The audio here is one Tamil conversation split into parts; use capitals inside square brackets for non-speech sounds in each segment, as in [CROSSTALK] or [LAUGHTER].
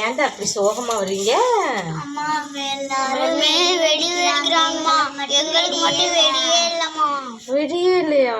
ஏன்டா அப்படி சோகமா வர்றீங்க? அம்மா எல்லாருமே வெடி வெடிக்கிறாங்கம்மா எங்களுக்கு மட்டும் வெடியே இல்லம்மா. வெடியே இல்லையா?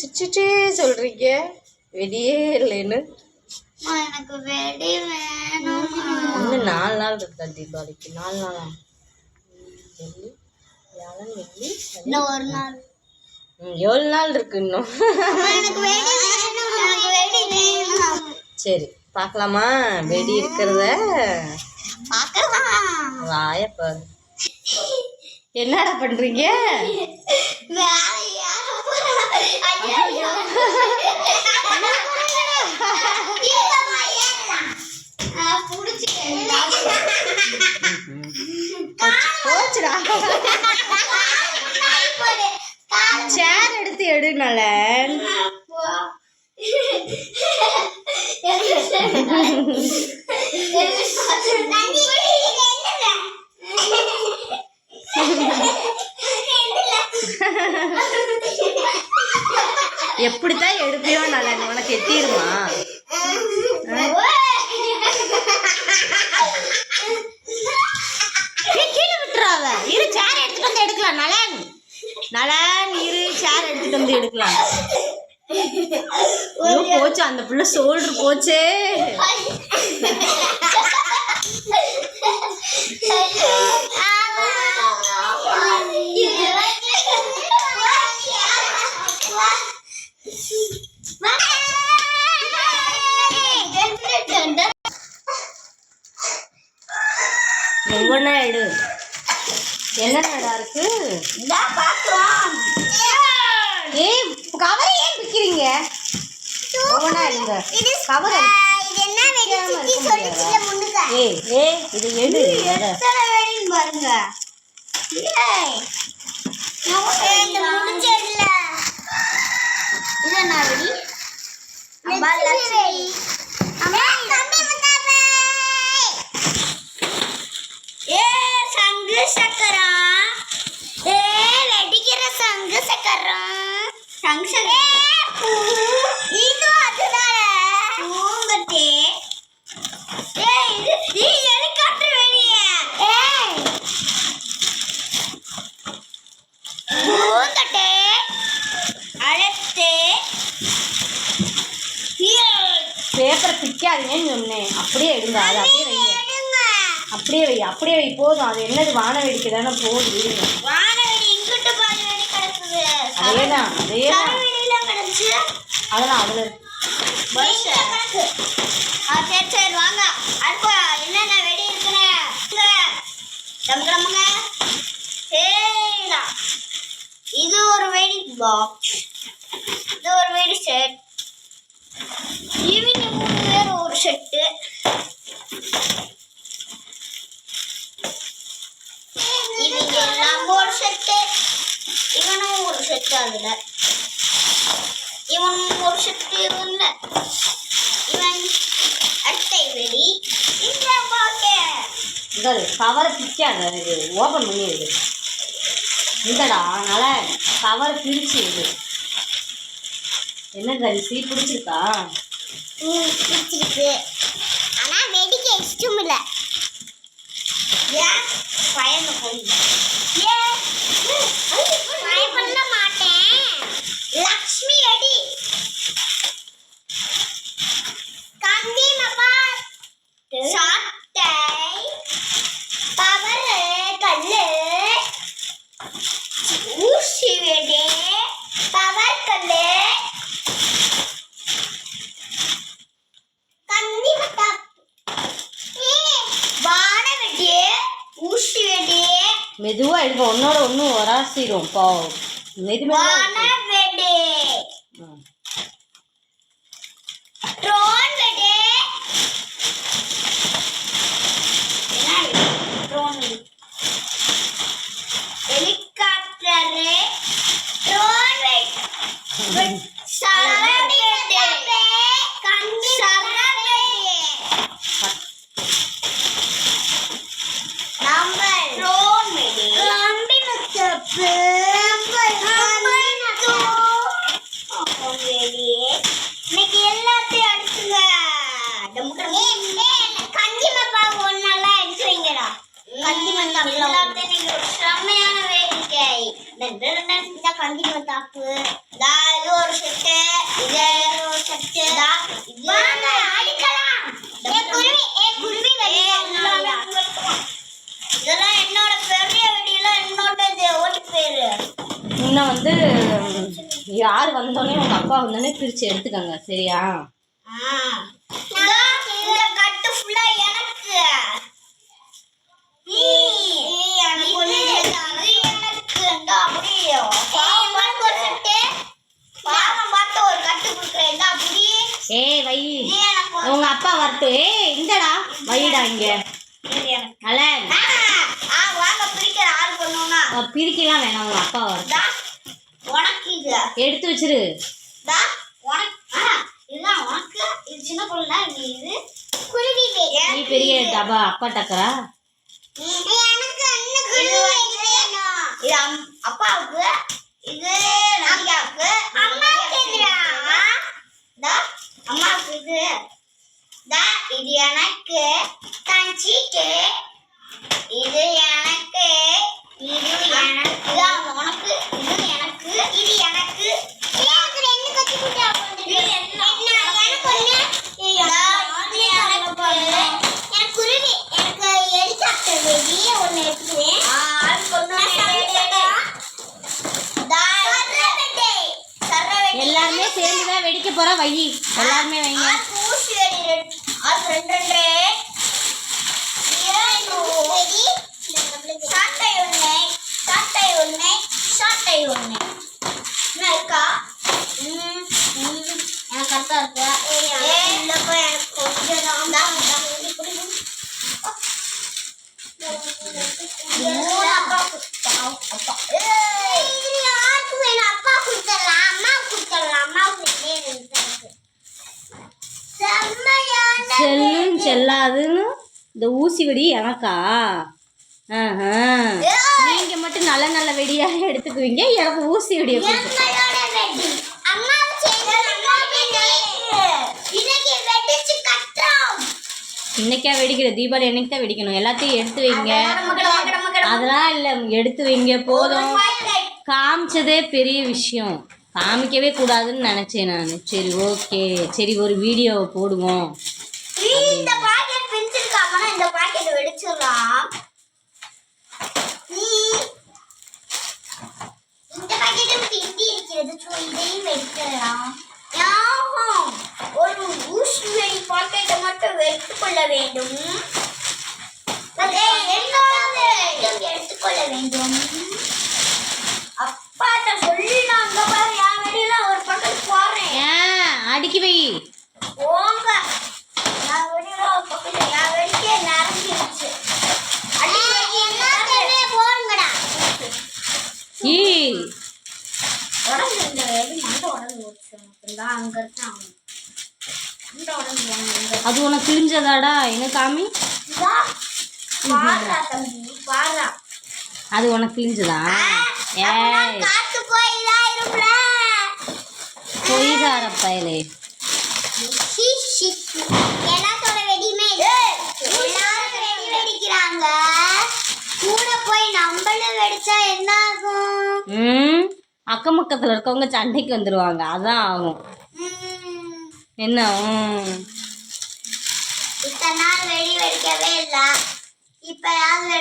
சிச்சிட்டே சொல்றீங்க. வெடியே இல்லைன்னு. எனக்கு வெடி இன்னும் நாலு நாள் இருக்கா தீபாவளிக்கு? நாலு நாளா? வெள்ளி வியாழன் வெள்ளி. இன்னும் ஒரு நாள். ஏழு நாள் இருக்கு இன்னும். அம்மா எனக்கு வெடி வேணும் எனக்கு வெடி வேணும். சரி. பார்க்கலாமா வெடி இருக்கிறத? பார்க்கலாம் வாய பாரு. என்னடா பண்றீங்க? போச்சுடா சேர் எடுத்து எடுனால எப்படித்தான் எடுப்பியோ நல்ல உனக்கு எட்டிடுமா? கீழே விட்டுறாவ இரு சேர் எடுத்துட்டு வந்து எடுக்கலாம். நலன். நலன் இரு சேர் எடுத்துட்டு வந்து எடுக்கலாம். போச்சு அந்த புள்ள சோல்டர் போச்சே. ஒவ்வொன்றா எடு என்ன நடா இருக்கு? ஏய் கவரை ஏன் விற்கிறீங்க ஒவ்வொன்றா எடுங்க கவர் ஏய் ஏய் இது எடு. பாருங்க சங்கு சக்கரம். ஏ, வெடிக்கிற சங்கு சக்கரம். சக்கரம். இது அதுதானே? பூங்கொத்து. ஏய், இது நீ ஹெலிகாப்டர் வெடியே. ஏய். பூந்தொட்டு. அடுத்து. ஏய். பேப்பரை பிக்காதீங்கன்னு சொன்னேன் அப்படியே எடுங்க அது அப்படியே வைங்க. அப்படியே வை அப்படியே வை போதும் அது என்னது வான வேடிக்கை தானே போதும் அதேதான் அதேதான். அதெல்லாம் அதுல சரி, சரி, வாங்க. அடுப்பு, என்னென்ன வெடி இருக்குன்னு. டம் டம்ங்க. சரிதான். இது ஒரு வெடி பாக்ஸ் அதுல இவனும் ஒரு செட்டு இவன்ல இவன் அட்டை வெடி. இந்த பாக்கெட் கவரை பிக்காத இது. ஓப்பன் பண்ணி எடு இந்தடா அதனால கவரை பிரிச்சு எடு என்ன கரிசி பிடிச்சிருக்கா? பிடிச்சிருக்கு. ஆனா வெடிக்க இஷ்டம் இல்ல. ஏன்? பயந்து போய். ஏன் பயப்பட மாட்டேன் லக்ஷ்மி அடி கந்தி மப்பா சாட்டை பவரு கல்லு ஊசி வெடி பவர் கல்லு கந்தி மப்பா வான வெடி ஊசி வெடி மெதுவா எடுங்க ஒன்னோட ஒன்று வராசிரும் போ மெதுவாக வான வெடி ட்ரோன் வெடி என்ன வெடி? ட்ரோன் வெடி ஹெலிகாப்டர் ட்ரோன் வெடி சரவெடி வெடி கண்டி சரவெடி நம்பர் ட்ரோன் வெடி கம்பி முத்தப்பு இன்னைக்கு எல்லாத்தையும் அடிச்சுங்க கஞ்சி மப்பா யார் வந்தோடனே உங்க அப்பா வந்தோடனே பிரிச்சு எடுத்துக்கோங்க சரியா. ஏய் வை. உங்க அப்பா வரட்டு. ஏய் இந்தடா. வைடா இங்க. அலன் பிரிக்கலாம் வேணாம் உங்க அப்பா இது எடுத்து வச்சிரு. நீ பெரிய டபா அப்பா டக்கரா? அப்பாவுக்கு இது நதிகாவுக்கு அம்மாவுக்கு இதுடா தா அம்மாவுக்கு இது தா இது எனக்கு தஞ்சிக்கு இது எனக்கு இது எனக்கு இதான் உனக்கு இது எனக்கு இது எனக்கு எனக்கு ரெண்டு கட்டி குட்டி இது என்ன எனக்கு ஒண்ணு இது எனக்கு எனக்கு குருவி எனக்கு ஹெலிகாப்டர் பேபி ஒன்னு எடுத்துவேன் ஆள் கொண்டு எல்லாருமே சேர்ந்து தான் வெடிக்க போறா வை எல்லாருமே வைங்க ஊசி வெடி ரெண்டு ஆள் ரெண்டு ரெண்டு வெடி சாட்டை ஒண்ணு சாட்டை ஒண்ணு சாட்டை ஒண்ணு என்ன இருக்கா ம், ம், எனக்கு கரெக்டா இருக்கு ஏய், இல்லப்பா, எனக்கு கொஞ்சம் தான் தான், தான். மூணு அப்பாவுக்கு. அப்பா. ஏய், இது யாருக்கு வேணும்? அப்பா கொடுத்துடலாம், அம்மா கொடுத்துடலாம், அம்மாவுக்கு வேணும் எனக்கு. செம்மையான செல்லும் செல்லாதுன்னு இந்த ஊசி வெடி எனக்கா. நீங்க மட்டும் நல்ல நல்ல வெடியா எடுத்துக்குவீங்க எனக்கு ஊசி வெடியை இன்னைக்கு வெடிக்கிற தீபாவளி என்னைக்கு தான் வெடிக்கணும். எல்லாத்தையும் எடுத்து வைங்க. அதெல்லாம் இல்லை எடுத்து வைங்க போதும். காமிச்சதே பெரிய விஷயம். காமிக்கவே கூடாதுன்னு நினச்சேன் நான். சரி ஓகே. சரி ஒரு வீடியோ போடுவோம் இந்த பாக்கெட் பிரிச்சிருக்காமனா இந்த பாக்கெட் வெடிச்சிடலாம் நீ இந்த பக்கெட்டும் திண்டி இருக்கிறது ஸோ இதையும் வெடிக்கலாம் யாகம். ஒரு ஊசி பாக்கெட்டை மட்டும் எடுத்துக்கொள்ள வேண்டும். எடுத்துக்கொள்ள வேண்டும். அப்பாட்ட சொல்லி நான் அங்க பாரு என் வெளியில ஒரு பக்கம் போடுறேன் ஏன் அடுக்கி வை போங்க நான் வெளியில பக்கத்துல என் வெடிக்கே நிறைஞ்சிருச்சு எல்லாத்தையுமே போடுங்கடா ஈ உடம்பு இந்த வெடி மண்டை உடம்பு போச்சு எனக்கு அங்க இருக்கான் மண்டை உடம்பு போனது அது உனக்கு கிழிஞ்சதாடா? என்ன காமி அது உனக்கு கிழிஞ்சதா? பொய்கார பயலே. அக்கம் பக்கத்தில் இருக்கவங்க சண்டைக்கு வந்துடுவாங்க அதான் ஆகும். என்ன?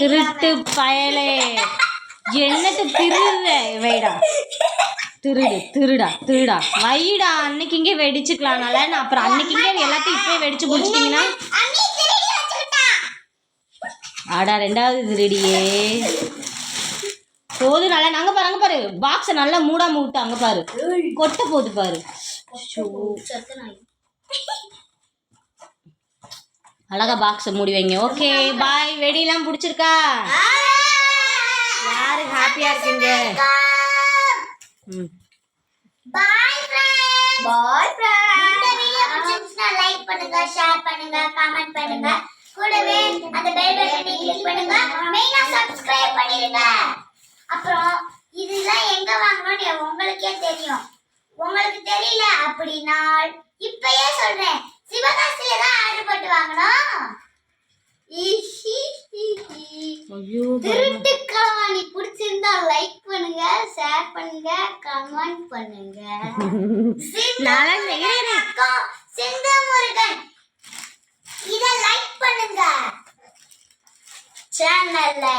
திருட்டு பயலே. என்னட்டு திருடுற வைடா திருடு திருடா திருடா. வைடா அன்னைக்கு இங்கே வெடிச்சுக்கலாம்னால. நான் அப்புறம் அன்னைக்கு இங்கே எல்லாத்தையும் இப்போயே வெடிச்சு முடிச்சிட்டிங்கன்னா? ஆடா ரெண்டாவது திருடியே. போது நல்லா நாங்க பாரு அங்க பாரு. பாக்ஸை நல்லா மூடாம விட்டு அங்க பாரு. கொட்ட போகுது பாரு. அழகா பாக்ஸை மூடி வைங்க ஓகே பாய் வெடியெல்லாம் பிடிச்சிருக்கா? யாரு ஹாப்பியா இருக்கீங்க? பாய் ஃப்ரெண்ட்ஸ் பாய் ஃப்ரெண்ட்ஸ் இந்த வீடியோ பிடிச்சிருந்தா லைக் பண்ணுங்க ஷேர் பண்ணுங்க கமெண்ட் பண்ணுங்க. கூடவே அந்த பெல் பட்டனை கிளிக் பண்ணுங்க. மெயினா சப்ஸ்கிரைப் பண்ணிருங்க. அப்புறம் இதெல்லாம் எங்க வாங்கணும்னு உங்களுக்கே தெரியும். உங்களுக்கு தெரியல அப்படின்னா இப்பயே சொல்றேன். சிவகாசியில தான் ஆர்டர் போட்டு வாங்கணும். திருட்டு களவாணி பிடிச்சிருந்தா லைக் பண்ணுங்க ஷேர் பண்ணுங்க கமெண்ட் பண்ணுங்க. [LAUGHS] செந்த முருகன் இத லைக் பண்ணுங்க. சேனலை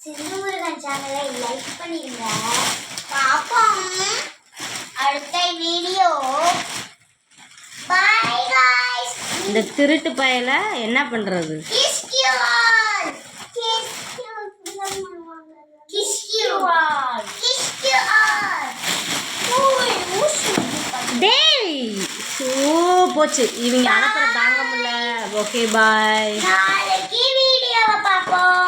சிந்து முருகன் சேனலை லைக் பண்ணிருங்க. பாப்போம். Bye guys. இந்த திருட்டு பயல என்ன பண்றது. டேய்! சூ போச்சு. இவங்க அனுப்புற தாங்க முடியல. ஓகே பாய் நாளைக்கு வீடியோவை பார்ப்போம்.